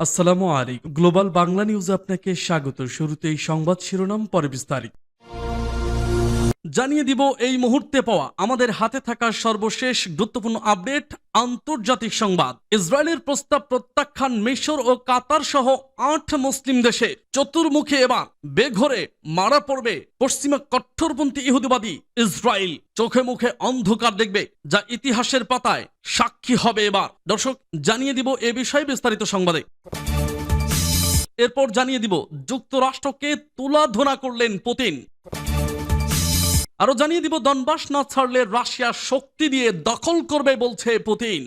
আসসালামু আলাইকুম। গ্লোবাল বাংলা নিউজে আপনাকে স্বাগত। শুরুতেই সংবাদ শিরোনাম পরে বিস্তারিত। জানিয়ে দিব এই মুহূর্তে পাওয়া আমাদের হাতে থাকা সর্বশেষ গুরুত্বপূর্ণ আপডেট, আন্তর্জাতিক সংবাদ। ইসরায়েলের প্রস্তাব প্রত্যাখ্যান মিশর ও কাতার সহ আট মুসলিম দেশে চতুর্মুখে এবার। বেঘরে মারা পড়বে পশ্চিমা কট্টরপন্থী ইহুদিবাদী ইসরায়েল। চোখে মুখে অন্ধকার দেখবে যা ইতিহাসের পাতায় সাক্ষী হবে এবার। দর্শক, জানিয়ে দিব এ বিষয়ে বিস্তারিত সংবাদে। এরপর জানিয়ে দিব যুক্তরাষ্ট্রকে তুলাধনা করলেন পুতিন। আরও জানিয়ে দিব, দনবাস না ছাড়লে রাশিয়া শক্তি দিয়ে দখল করবে বলছে পুতিন।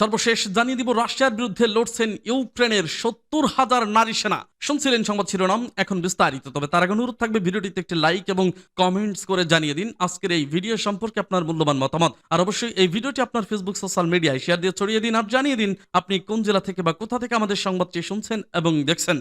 সর্বশেষ জানিয়ে দিব, রাশিয়ার বিরুদ্ধে লড়ছেন ইউক্রেনের সত্তর হাজার নারী সেনা। শুনছিলেন সংবাদ শিরোনাম, এখন বিস্তারিত। তবে তার আগে অনুরোধ থাকবে, ভিডিওটিতে একটি লাইক এবং কমেন্টস করে জানিয়ে দিন। আজকের এই ভিডিও সম্পর্কে আপনার মূল্যবান মতামত। আর অবশ্যই এই ভিডিওটি আপনার ফেসবুক সোশ্যাল মিডিয়ায় শেয়ার দিয়ে ছড়িয়ে দিন। আর জানিয়ে দিন, আপনি কোন জেলা থেকে বা কোথা থেকে আমাদের সংবাদটি শুনছেন এবং দেখছেন।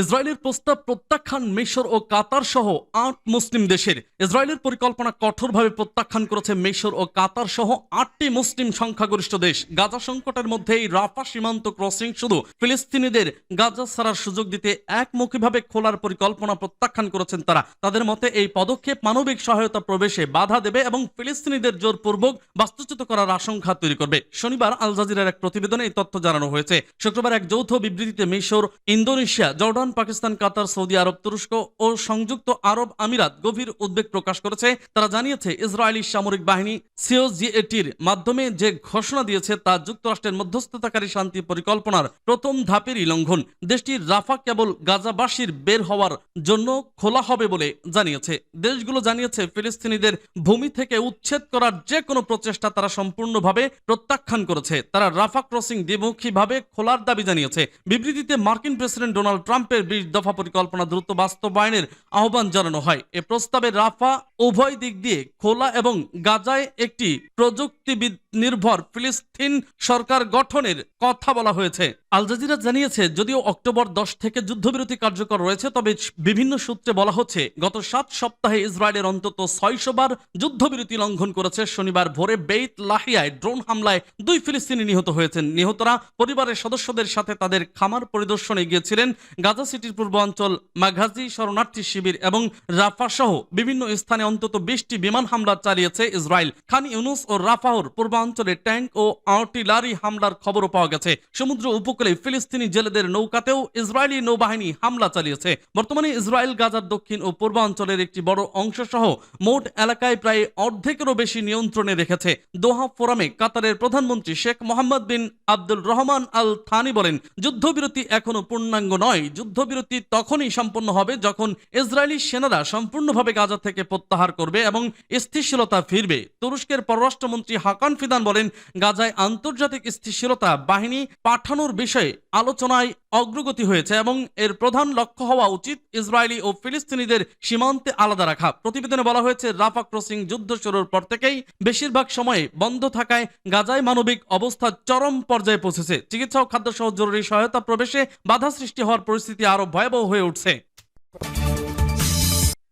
ইসরায়েলের প্রস্তাব প্রত্যাখ্যান মিশর ও কাতার সহ আট মুসলিম দেশের। ইসরায়েলের পরিকল্পনা কঠোরভাবে প্রত্যাখ্যান করেছে মিশর ও কাতার সহ আটটি মুসলিম সংখ্যাগরিষ্ঠ দেশ। গাজা সংকটের মধ্যেই রাফা সীমান্ত ক্রসিং শুধু ফিলিস্তিনিদের গাজা ছাড়ার সুযোগ দিতে একমুখীভাবে খোলার পরিকল্পনা প্রত্যাখ্যান করেছেন তারা। তাদের মতে এই পদক্ষেপ মানবিক সহায়তা প্রবেশে বাধা দেবে এবং ফিলিস্তিনিদের জোরপূর্বক বাস্তুচ্যুত করার আশঙ্কা তৈরি করবে। শনিবার আল জাজিরার এক প্রতিবেদনে এই তথ্য জানানো হয়েছে। শুক্রবার এক যৌথ বিবৃতিতে মিশর, Indonesia, Jordan Pakistan, Qatar, Saudi আরব, তুরস্ক ও সংযুক্ত আরব আমিরাত গভীর উদ্বেগ প্রকাশ করেছে। তারা জানিয়েছে, ইসরায়েলি সামরিক বাহিনী সিওজিএটির মাধ্যমে যে ঘোষণা দিয়েছে তা যুক্তরাষ্ট্রের মধ্যস্থতাকারী শান্তি পরিকল্পনার প্রথম ধাপেরই লঙ্ঘন। দেশটির রাফা কেবল গাজাবাসীর বের হওয়ার জন্য খোলা হবে বলে জানিয়েছে। দেশগুলো জানিয়েছে, ফিলিস্তিনিদের ভূমি থেকে উচ্ছেদ করার যে কোনো প্রচেষ্টা তারা সম্পূর্ণভাবে প্রত্যাখ্যান করেছে। তারা রাফা ক্রসিং দ্বিমুখীভাবে খোলার দাবি জানিয়েছে। বিবৃতিতে মার্কিন প্রেসিডেন্ট ডোনাল্ড ট্রাম্পের বিশ দফা পরিকল্পনা দ্রুত বাস্তবায়নের আহ্বান জানানো হয়। এ প্রস্তাবে রাফা উভয় দিক দিয়ে খোলা এবং গাজায় একটি প্রযুক্তিবিদ নির্ভর ফিলিস্তিন সরকার গঠনের কথা বলা হয়েছে। আল জাজিরা জানিয়েছে, যদিও অক্টোবর দশ থেকে যুদ্ধবিরতি কার্যকর রয়েছে, তবে বিভিন্ন সূত্রে বলা হচ্ছে, গত সাত সপ্তাহে ইসরায়েলের অন্তত ছয়শো বার যুদ্ধবিরতি লঙ্ঘন করেছে। শনিবার ভোরে বেইত লাহিয়ায় ড্রোন হামলায় দুই ফিলিস্তিনি নিহত হয়েছেন। নিহতরা পরিবারের সদস্যদের সাথে তাদের খামার পরিদর্শনে গিয়েছিলেন। গাজা সিটির পূর্বাঞ্চল মাঘাজি শরণার্থী শিবির এবং রাফা সহ বিভিন্ন স্থানে অন্তত বিশটি বিমান হামলা চালিয়েছে ইসরায়েল। খান ইউনুস ও রাফাহর পূর্বাঞ্চলে ট্যাঙ্ক ও আর্টিলারি হামলার খবরও পাওয়া গেছে। সমুদ্র উপকূলে ফিলিস্তিনি জেলেদের নৌকাতেও ইসরায়েলি নৌবাহিনী হামলা চালিয়েছে। বর্তমানে ইসরায়েল, গাজার দক্ষিণ ও পূর্বাঞ্চলের একটি বড় অংশ সহ মোট এলাকায় প্রায় অর্ধেকেরও বেশি নিয়ন্ত্রণে রেখেছে। দোহা ফোরামে কাতারের প্রধানমন্ত্রী Sheikh Mohammed bin Abdul Rahman Al Thani বলেন, যুদ্ধবিরতি এখনও পূর্ণাঙ্গ নয়। যুদ্ধবিরতি তখনই সম্পন্ন হবে যখন ইসরায়েলি সেনারা সম্পূর্ণভাবে গাজা থেকে প্রত্যাহার করবে এবং স্থিতিশীলতা ফিরবে। তুরস্কের পররাষ্ট্রমন্ত্রী হাকান ফিদান বলেন, গাজায় আন্তর্জাতিক স্থিতিশীলতা বাহিনী পাঠানোর বিষয়ে আলোচনায় অগ্রগতি হয়েছে এবং এর প্রধান লক্ষ্য হওয়া উচিত ইসরায়েলি ও ফিলিস্তিনিদের সীমান্তে আলাদা রাখা। প্রতিবেদনে বলা হয়েছে, রাফা ক্রসিং যুদ্ধ শুরুর পর থেকেই বেশিরভাগ সময়ে বন্ধ থাকায় গাজায় মানবিক অবস্থা চরম পর্যায়ে পৌঁছেছে। চিকিৎসা ও খাদ্য সহ জরুরি সহায়তা প্রবেশে বাধা সৃষ্টি হওয়ার পরিস্থিতি আরও ভয়াবহ হয়ে উঠছে।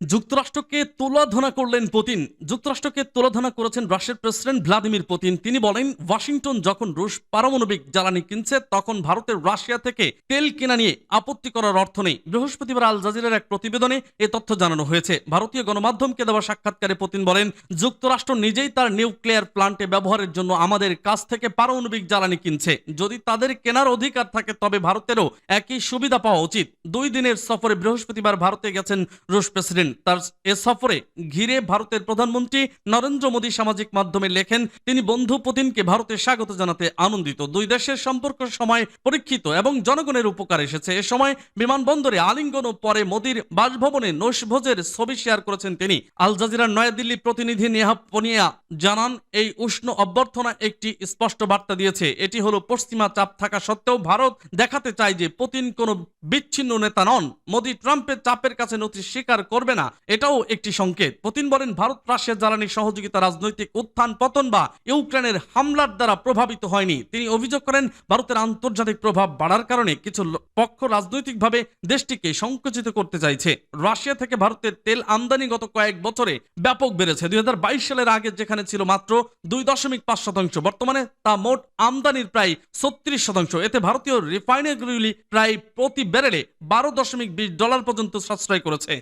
যুক্তরাষ্ট্রকে তুলাধনা করলেন পুতিন। যুক্তরাষ্ট্রকে তুলাধনা করেছেন রাশিয়ার প্রেসিডেন্ট ভ্লাদিমির পুতিন। তিনি বলেন, ওয়াশিংটন যখন রুশ পারমাণবিক জ্বালানি কিনছে, তখন ভারতের রাশিয়া থেকে তেল কেনা নিয়ে আপত্তি করার অর্থ নেই। বৃহস্পতিবার আল জাজিরার এক প্রতিবেদনে এ তথ্য জানানো হয়েছে। ভারতীয় গণমাধ্যমকে দেওয়া সাক্ষাৎকারে পুতিন বলেন, যুক্তরাষ্ট্র নিজেই তার নিউক্লিয়ার প্লান্টে ব্যবহারের জন্য আমাদের কাছ থেকে পারমাণবিক জ্বালানি কিনছে। যদি তাদের কেনার অধিকার থাকে, তবে ভারতেরও একই সুবিধা পাওয়া উচিত। দুই দিনের সফরে বৃহস্পতিবার ভারতে গেছেন রুশ প্রেসিডেন্ট। তার এ সফরে ঘিরে ভারতের প্রধানমন্ত্রী নরেন্দ্র মোদী সামাজিক মাধ্যমে লেখেন, তিনি বন্ধু পুতিনকে ভারতে স্বাগত জানাতে আনন্দিত। দুই দেশের সম্পর্ক সময় পরীক্ষিত এবং জনগণের উপকার এসেছে। এ সময় বিমানবন্দরে আলিঙ্গন ও পরে মোদীর বাসভবনে নৈশভোজের ছবি শেয়ার করেছেন তিনি। আল জাজিরার নয়াদিল্লি প্রতিনিধি নেহা পনিয়া জানান, এই উষ্ণ অভ্যর্থনা একটি স্পষ্ট বার্তা দিয়েছে। এটি হলো, পশ্চিমা চাপ থাকা সত্ত্বেও ভারত দেখাতে চায় যে পুতিন কোনো বিচ্ছিন্ন নেতা নন। মোদী ট্রাম্পের চাপের কাছে নথি স্বীকার করবে না। না, এটাও একটি সংকেত। পুতিন বলেন, ভারত রাশিয়া জ্বালানি সহযোগিতা, রাজনৈতিক উত্থান, পতন বা ইউক্রেনের হামলার দ্বারা প্রভাবিত হয়নি। তিনি অভিযোগ করেন, ভারতের আন্তর্জাতিক প্রভাব বাড়ার কারণে কিছু পক্ষ রাজনৈতিকভাবে দেশটিকে সংকুচিত করতে চাইছে। রাশিয়া থেকে ভারতের তেল আমদানি গত কয়েক বছরে ব্যাপক বেড়েছে। দুই হাজার বাইশ সালের আগে যেখানে ছিল মাত্র দুই দশমিক পাঁচ শতাংশ, বর্তমানে তা মোট আমদানির প্রায় ছত্রিশ শতাংশ। এতে ভারতীয় রিফাইনারিগুলি প্রায় প্রতি ব্যারেলে বারো দশমিক বিশ ডলার পর্যন্ত সাশ্রয় করেছে।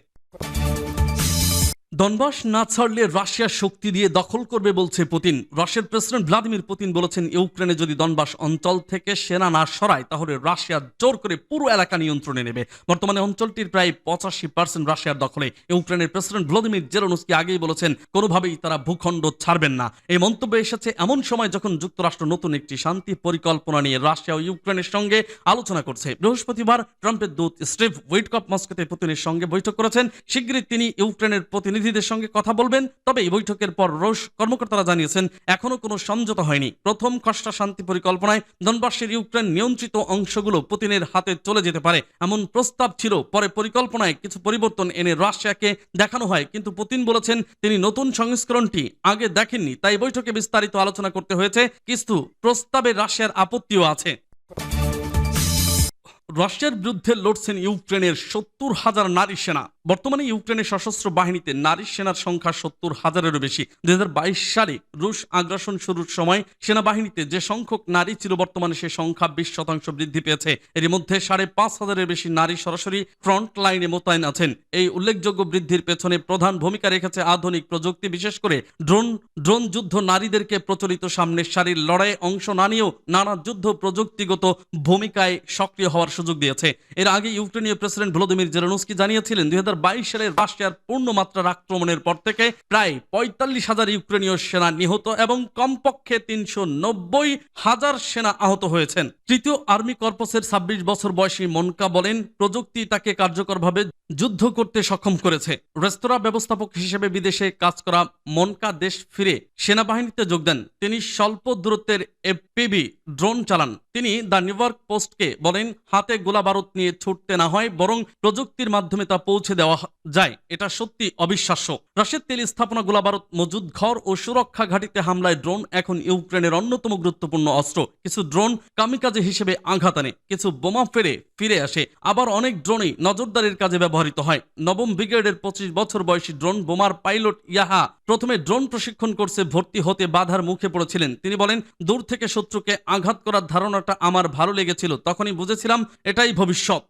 দনবাস না ছাড়লে রাশিয়া শক্তি দিয়ে দখল করবে বলছে পুতিন। রাশিয়ার প্রেসিডেন্ট ভ্লাদিমির পুতিন বলেছেন, ইউক্রেনে যদি দনবাস অঞ্চল থেকে সেনা না সরায়, তাহলে রাশিয়া জোর করে পুরো এলাকা নিয়ন্ত্রণে নেবে। বর্তমানে অঞ্চলটির প্রায় পঁচাশি পার্সেন্ট রাশিয়ার দখলে। ইউক্রেনের প্রেসিডেন্ট ভ্লাদিমির জেরোনস্কি আগেই বলেছেন, কোনোভাবেই তারা ভূখণ্ড ছাড়বেন না। এই মন্তব্য এসেছে, এমন সময় যখন যুক্তরাষ্ট্র নতুন একটি শান্তি পরিকল্পনা নিয়ে রাশিয়া ও ইউক্রেনের সঙ্গে আলোচনা করছে, বৃহস্পতিবার ট্রাম্পের দূত স্টিভ উইটকপ মস্কোতে পুতিনের সঙ্গে বৈঠক করেছেন। শীঘ্রই তিনি ইউক্রেনের প্রতিনিধিদের সঙ্গে কথা বলবেন, তবে এই বৈঠকের পর রুশ কর্মকর্তারা জানিয়েছেন, এখনও কোনো সমঝোতা হয়নি। প্রথম খসড়া শান্তি পরিকল্পনায় দনবাসের ইউক্রেন নিয়ন্ত্রিত অংশগুলো পুতিনের হাতে চলে যেতে পারে। এমন প্রস্তাব ছিল, পরে পরিকল্পনায় কিছু পরিবর্তন এনে রাশিয়াকে দেখানো হয়। কিন্তু পুতিন বলেছেন, তিনি নতুন সংস্করণটি আগে দেখেননি। তাই বৈঠকে বিস্তারিত আলোচনা করতে হয়েছে। কিন্তু প্রস্তাবে রাশিয়ার আপত্তিও আছে। রাশিয়ার বিরুদ্ধে লড়ছেন ইউক্রেনের সত্তর হাজার নারী সেনা। বর্তমানে ইউক্রেনের সশস্ত্র বাহিনীতে নারী সেনার সংখ্যা সত্তর হাজারেরও বেশি। দুই সালে রুশ আগ্রাসন শুরুর সময় সেনাবাহিনীতে যে সংখ্যক নারী ছিল বর্তমানে সে সংখ্যা বিশ শতাংশ বৃদ্ধি পেয়েছে। এর মধ্যে সাড়ে পাঁচ হাজারের বেশি নারী সরাসরি ফ্রন্ট লাইনে মোতায়েন আছেন। এই উল্লেখযোগ্য বৃদ্ধির পেছনে প্রধান ভূমিকা রেখেছে আধুনিক প্রযুক্তি, বিশেষ করে ড্রোন ড্রোন যুদ্ধ নারীদেরকে প্রচলিত সামনের সারির লড়াইয়ে অংশ না নিয়েও নানা যুদ্ধ প্রযুক্তিগত ভূমিকায় সক্রিয় হওয়ার সুযোগ দিয়েছে। এর আগে ইউক্রেনীয় প্রেসিডেন্ট ভলোদিমির জেলেনস্কি জানিয়েছিলেন, দুই সালে রাশিয়ার পূর্ণমাত্রার আক্রমণের পর থেকে প্রায় পঁয়তাল্লিশ হাজার ইউক্রেনীয় সেনা নিহত এবং কমপক্ষে তিনশো নব্বই হাজার সেনা আহত হয়েছেন। তৃতীয় আর্মি কর্পসের ছাব্বিশ বছর বয়সী মনকা বলেন, প্রযুক্তি তাকে কার্যকরভাবে যুদ্ধ করতে সক্ষম করেছে। রেস্তোরাঁ ব্যবস্থাপক হিসেবে বিদেশে কাজ করা মনকা দেশ ফিরে সেনাবাহিনীতে যোগ দেন। তিনি স্বল্প দূরত্বের এফপিবি ড্রোন চালান। তিনি দ্য নিউইয়র্ক পোস্টকে বলেন, হাতে গোলা বারুদ নিয়ে ছুটতে না হয়, বরং প্রযুক্তির মাধ্যমে তা পৌঁছে দেওয়া যায়। এটা সত্যি অবিশ্বাস্য। রাশিয়ার তেল স্থাপনা গোলা বারুদ মজুদ ঘর ও সুরক্ষা ঘাটিতে হামলায় ড্রোন এখন ইউক্রেনের অন্যতম গুরুত্বপূর্ণ অস্ত্র। কিছু ড্রোন কামিকাজে হিসেবে আঘাত আনে, কিছু বোমা ফেরে ফিরে আসে। আবার অনেক ড্রোনই নজরদারির কাজে ব্যবহৃত হয়। নবম ব্রিগেডের পঁচিশ বছর বয়সী ড্রোন বোমার পাইলট ইয়াহা প্রথমে ড্রোন প্রশিক্ষণ করছে ভর্তি হতে বাধার মুখে পড়েছিলেন। তিনি বলেন, দূর থেকে শত্রুকে আঘাত করার ধারণাটা আমার ভালো লেগেছিল। তখনই বুঝেছিলাম এটাই ভবিষ্যৎ।